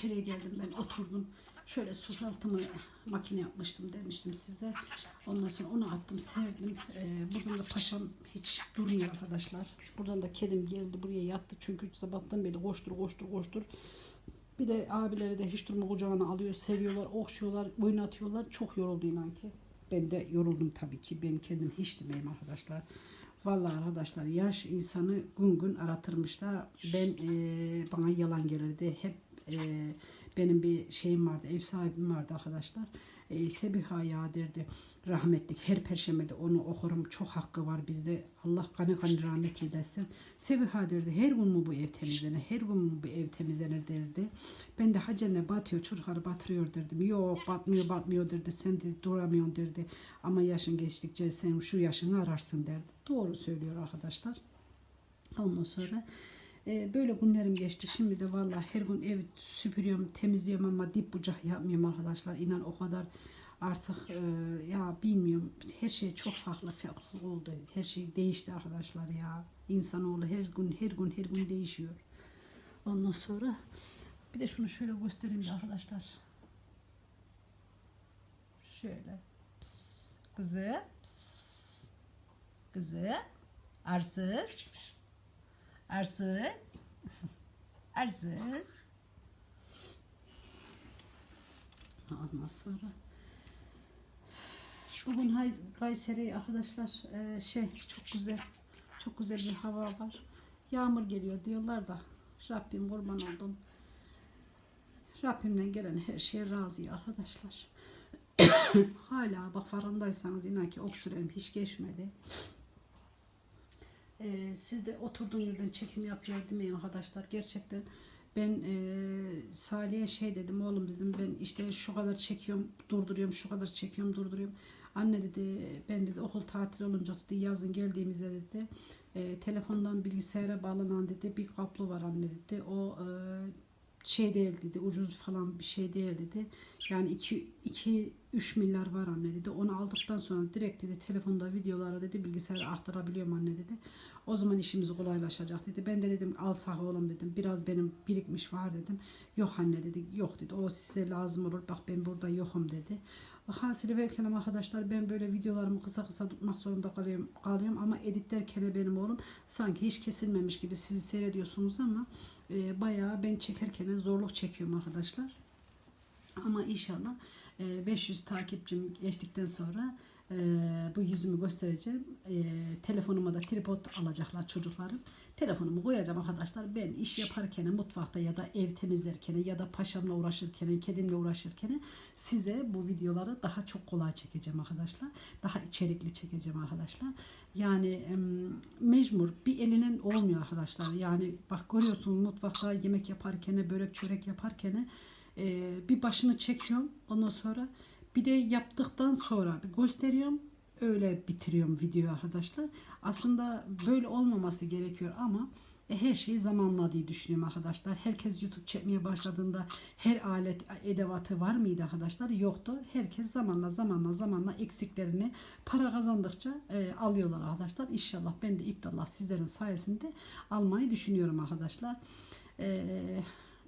içeriye geldim ben oturdum. Şöyle sufraltımı makine yapmıştım demiştim size. Ondan sonra onu attım sevdim. Ee, buradan da paşam hiç durmuyor arkadaşlar. Buradan da kedim geldi buraya yattı. Çünkü sabahtan beri koştur koştur koştur. Bir de abileri de hiç durma kucağına alıyor, seviyorlar, okşuyorlar, oynatıyorlar. Çok yoruldu inan ki. Ben de yoruldum tabii ki. Ben kendim hiç demeyim arkadaşlar. Vallahi arkadaşlar yaş insanı gün gün aratırmış da ben eee, bana yalan gelirdi. Hep eee, benim bir şeyim vardı, ev sahibim vardı arkadaşlar. Eee Sebiha ya derdi rahmetlik. Her perşembede onu okurum. Çok hakkı var bizde. Allah kanı kanı rahmet eylesin. Sebiha derdi her gün mü bu ev temizlenir? Her gün mü bu ev temizlenir derdi. Ben de hacene batıyor, çocukları batırıyor derdim. Yok batmıyor batmıyor derdi. Sen de duramıyorsun derdi. Ama yaşın geçtikçe sen şu yaşını ararsın derdi. Doğru söylüyor arkadaşlar. Ondan sonra e, böyle günlerim geçti. Şimdi de vallahi her gün ev süpürüyorum, temizliyorum ama dip bucak yapmıyorum arkadaşlar. İnan o kadar artık e, ya bilmiyorum her şey çok farklı oldu. Her şey değişti arkadaşlar ya. İnsanoğlu her gün her gün her gün değişiyor. Ondan sonra bir de şunu şöyle göstereyim de arkadaşlar. Şöyle. Pıs pıs pıs. Kızı. Pıs pıs pıs. Kızı. Arsız. Arsız. Arsız. Ondan sonra bugün Kayseri arkadaşlar e, şey çok güzel çok güzel bir hava var. Yağmur geliyor diyorlar da Rabbim kurban oldum. Rabbimden gelen her şeye razı arkadaşlar. Hala bak farkındaysanız inan ki ok sürem hiç geçmedi. Ee, siz de oturduğun yerden çekim yapıyor demeyin arkadaşlar. Gerçekten ben e, Salih'e şey dedim oğlum dedim ben işte şu kadar çekiyorum durduruyorum şu kadar çekiyorum durduruyorum. Anne dedi ben dedi okul tatil olunca dedi yazın geldiğimizde dedi e, telefondan bilgisayara bağlanan dedi bir kablo var anne dedi. O e, şey değil dedi ucuz falan bir şey değil dedi. Yani 2 2 3 milyar var anne dedi. Onu aldıktan sonra direkt dedi telefonda videolara dedi bilgisayara aktarabiliyorum anne dedi. O zaman işimiz kolaylaşacak dedi. Ben de dedim al sağ oğlum dedim. Biraz benim birikmiş var dedim. Yok anne dedi. Yok dedi. O size lazım olur. Bak ben burada yokum dedi. Hasili ve kelam arkadaşlar ben böyle videolarımı kısa kısa tutmak zorunda kalıyorum, kalıyorum ama editlerken benim oğlum sanki hiç kesilmemiş gibi sizi seyrediyorsunuz ama e, bayağı ben çekerken zorluk çekiyorum arkadaşlar. Ama inşallah e, 500 takipçim geçtikten sonra e, bu yüzümü göstereceğim. E, telefonuma da tripod alacaklar çocuklarım. Telefonumu koyacağım arkadaşlar. Ben iş yaparken mutfakta ya da ev temizlerken ya da paşamla uğraşırken, kedimle uğraşırken size bu videoları daha çok kolay çekeceğim arkadaşlar. Daha içerikli çekeceğim arkadaşlar. Yani em, mecbur bir elinin olmuyor arkadaşlar. Yani bak görüyorsunuz mutfakta yemek yaparken, börek çörek yaparken e, bir başını çekiyorum. Ondan sonra bir de yaptıktan sonra gösteriyorum. Öyle bitiriyorum videoyu arkadaşlar. Aslında böyle olmaması gerekiyor ama e, her şeyi zamanla diye düşünüyorum arkadaşlar. Herkes YouTube çekmeye başladığında her alet edevatı var mıydı arkadaşlar? Yoktu. Herkes zamanla zamanla zamanla eksiklerini para kazandıkça e, alıyorlar arkadaşlar. İnşallah ben de iptallah sizlerin sayesinde almayı düşünüyorum arkadaşlar. E,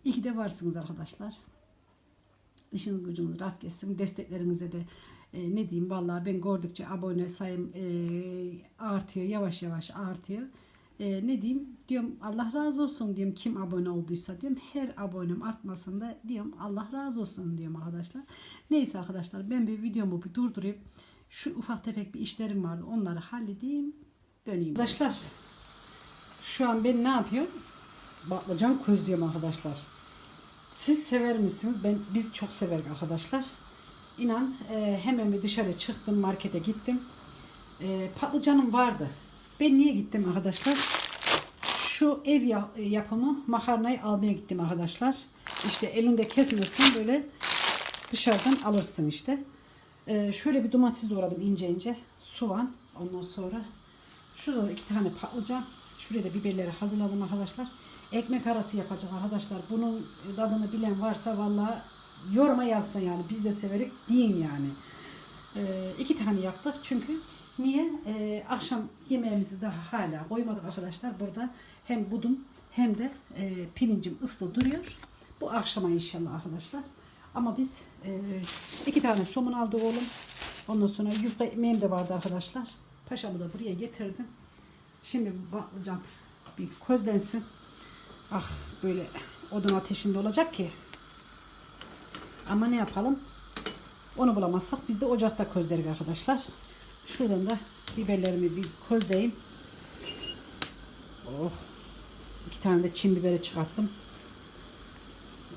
iyi ki de varsınız arkadaşlar. İşiniz gücünüz rast gelsin. Desteklerinize de e, ne diyeyim vallahi ben gördükçe abone sayım e, artıyor. Yavaş yavaş artıyor. E, ne diyeyim diyorum Allah razı olsun diyorum kim abone olduysa diyorum her abonem artmasında diyorum Allah razı olsun diyorum arkadaşlar. Neyse arkadaşlar ben bir videomu bir durdurayım. Şu ufak tefek bir işlerim vardı onları halledeyim döneyim. Arkadaşlar şu an ben ne yapıyorum? Patlıcan közlüyorum arkadaşlar. Siz sever misiniz? Ben biz çok severiz arkadaşlar. İnan e, hemen bir dışarı çıktım markete gittim. E, patlıcanım vardı. Ben niye gittim arkadaşlar? Şu ev ya- yapımı makarnayı almaya gittim arkadaşlar. İşte elinde kesmesin böyle dışarıdan alırsın işte. E, şöyle bir domates doğradım ince ince. Soğan. Ondan sonra şurada da iki tane patlıcan. Şuraya da biberleri hazırladım arkadaşlar. Ekmek arası yapacak arkadaşlar. Bunun tadını bilen varsa vallahi yoruma yazsın yani. Biz de severek deyin yani. Ee, iki tane yaptık çünkü niye? Ee, akşam yemeğimizi daha hala koymadık arkadaşlar. Burada hem budum hem de e, pirincim ıslı duruyor. Bu akşama inşallah arkadaşlar. Ama biz e, iki tane somun aldı oğlum. Ondan sonra yufka ekmeğim de vardı arkadaşlar. Paşamı da buraya getirdim. Şimdi bakacağım bir közlensin. Ah böyle odun ateşinde olacak ki. Ama ne yapalım? Onu bulamazsak biz de ocakta közleriz arkadaşlar. Şuradan da biberlerimi bir közleyeyim. Oh. İki tane de çim biberi çıkarttım.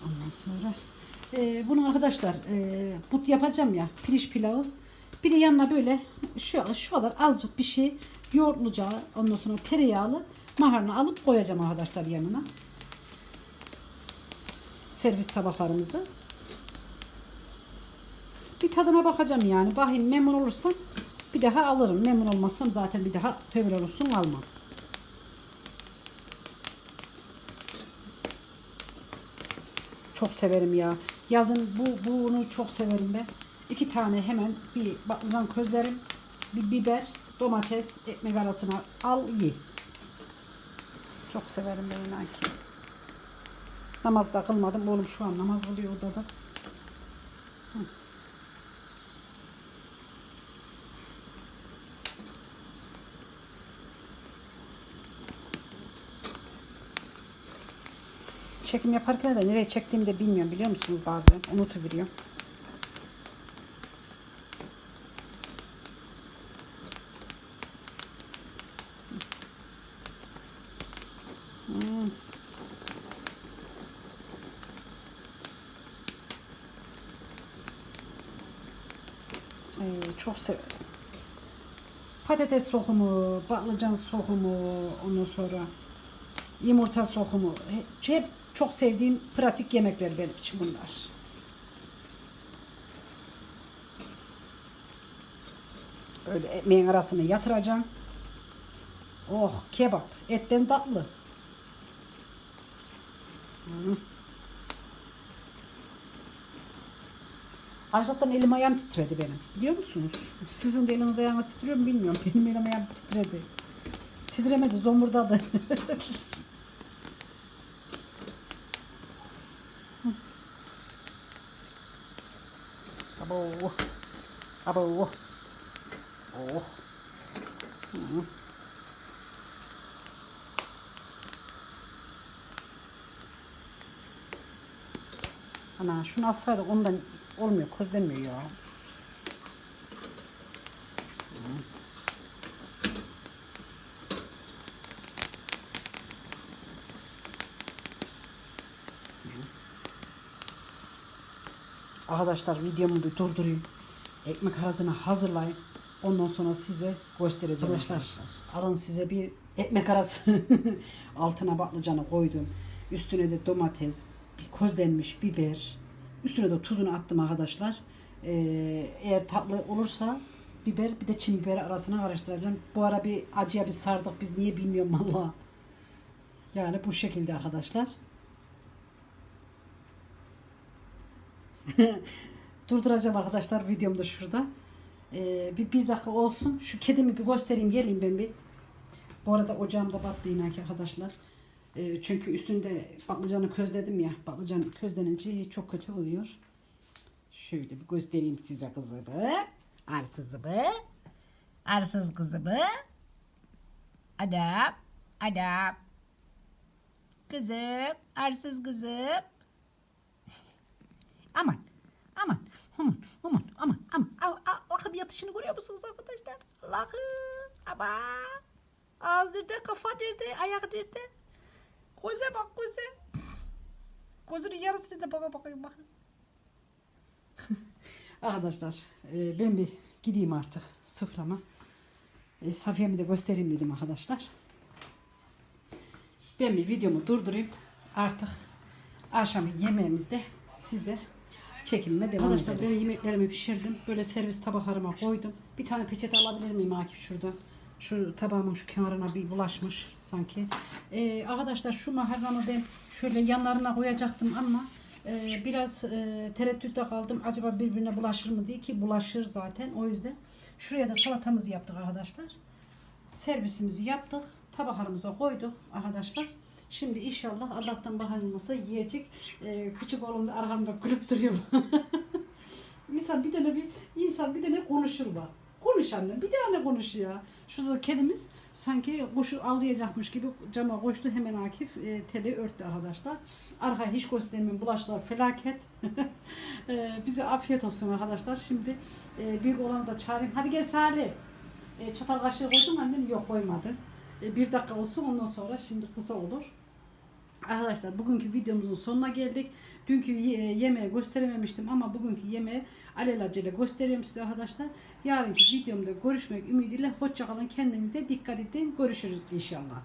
Ondan sonra e, bunu arkadaşlar e, but yapacağım ya pirinç pilavı. Bir de yanına böyle şu şu kadar azıcık bir şey yoğurtlacağı ondan sonra tereyağlı maharını alıp koyacağım arkadaşlar yanına. Servis tabaklarımızı. Bir tadına bakacağım yani. Bakayım memnun olursam bir daha alırım. Memnun olmazsam zaten bir daha tövbe olsun almam. Çok severim ya. Yazın bu bunu çok severim ben. İki tane hemen bir patlıcan közlerim, bir biber, domates, ekmek arasına al ye. Çok severim ben inan ki. Namaz da kılmadım. Oğlum şu an namaz kılıyor odada. Çekim yaparken de nereye çektiğimi de bilmiyorum biliyor musunuz bazen unutuveriyorum. Hmm. Çok severim. Patates sokumu, patlıcan sokumu, ondan sonra yumurta sokumu. Hep, çok sevdiğim pratik yemekler benim için bunlar. Öyle ekmeğin arasına yatıracağım. Oh kebap. Etten tatlı. Hı. Açlıktan elim ayağım titredi benim. Biliyor musunuz? Sizin de eliniz ayağınız titriyor mu bilmiyorum. Benim elim ayağım titredi. Titremedi, zomurdadı. Abo. Abo. Oh. Hı. Ana şunu alsaydık ondan olmuyor, közlenmiyor ya. Arkadaşlar videomu bir durdurayım. Ekmek arasını hazırlayın. Ondan sonra size göstereceğim. Arkadaşlar alın size bir ekmek arası. Altına patlıcanı koydum. Üstüne de domates, bir közlenmiş biber. Üstüne de tuzunu attım arkadaşlar. Ee, eğer tatlı olursa biber bir de çin biberi arasına karıştıracağım. Bu ara bir acıya bir sardık biz niye bilmiyorum valla. Yani bu şekilde arkadaşlar. Durduracağım arkadaşlar videomda şurada. Ee, bir, bir dakika olsun. Şu kedimi bir göstereyim geleyim ben bir. Bu arada ocağımda battı yine ki arkadaşlar. Ee, çünkü üstünde patlıcanı közledim ya. Patlıcan közlenince çok kötü oluyor. Şöyle bir göstereyim size kızımı. Arsızımı. Arsız kızımı. Adam. Adam. Kızım. Arsız kızım. Aman. Aman. Aman. Aman. Aman. Aman. Aman. Allah'ım yatışını görüyor musunuz arkadaşlar? Allah'ım. Ama. Ağız nerede? Kafa nerede? Ayak nerede? Göze bak göze. Gözünün yarısını da bana bakayım bakın. Arkadaşlar e, ben bir gideyim artık soframa. E, Safiye'mi de göstereyim dedim arkadaşlar. Ben bir videomu durdurayım. Artık akşam yemeğimizde size çekimime devam Arkadaşlar ben yemeklerimi pişirdim. Böyle servis tabaklarıma koydum. Bir tane peçete alabilir miyim Akif şuradan? Şu tabağımın şu kenarına bir bulaşmış sanki. Ee, arkadaşlar şu maharramı ben şöyle yanlarına koyacaktım ama e, biraz e, tereddütte kaldım. Acaba birbirine bulaşır mı diye ki bulaşır zaten. O yüzden şuraya da salatamızı yaptık arkadaşlar. Servisimizi yaptık. Tabaklarımıza koyduk arkadaşlar. Şimdi inşallah Allah'tan bakılmasa yiyecek. Ee, küçük oğlum da arkamda gülüp duruyor. insan bir tane bir insan bir tane konuşur bak. Konuş anne bir tane konuş ya. Şurada da kedimiz sanki kuşu avlayacakmış gibi cama koştu hemen Akif e, teli örttü arkadaşlar. Arkaya hiç göstermeyin bulaşlar felaket. e, bize afiyet olsun arkadaşlar. Şimdi e, büyük olanı da çağırayım. Hadi gel Salih. E, çatal kaşığı koydum annem yok koymadı. E, bir dakika olsun ondan sonra şimdi kısa olur. Arkadaşlar bugünkü videomuzun sonuna geldik. Dünkü ye- yemeği gösterememiştim ama bugünkü yemeği alelacele gösteriyorum size arkadaşlar. Yarınki videomda görüşmek ümidiyle hoşçakalın. Kendinize dikkat edin. Görüşürüz inşallah.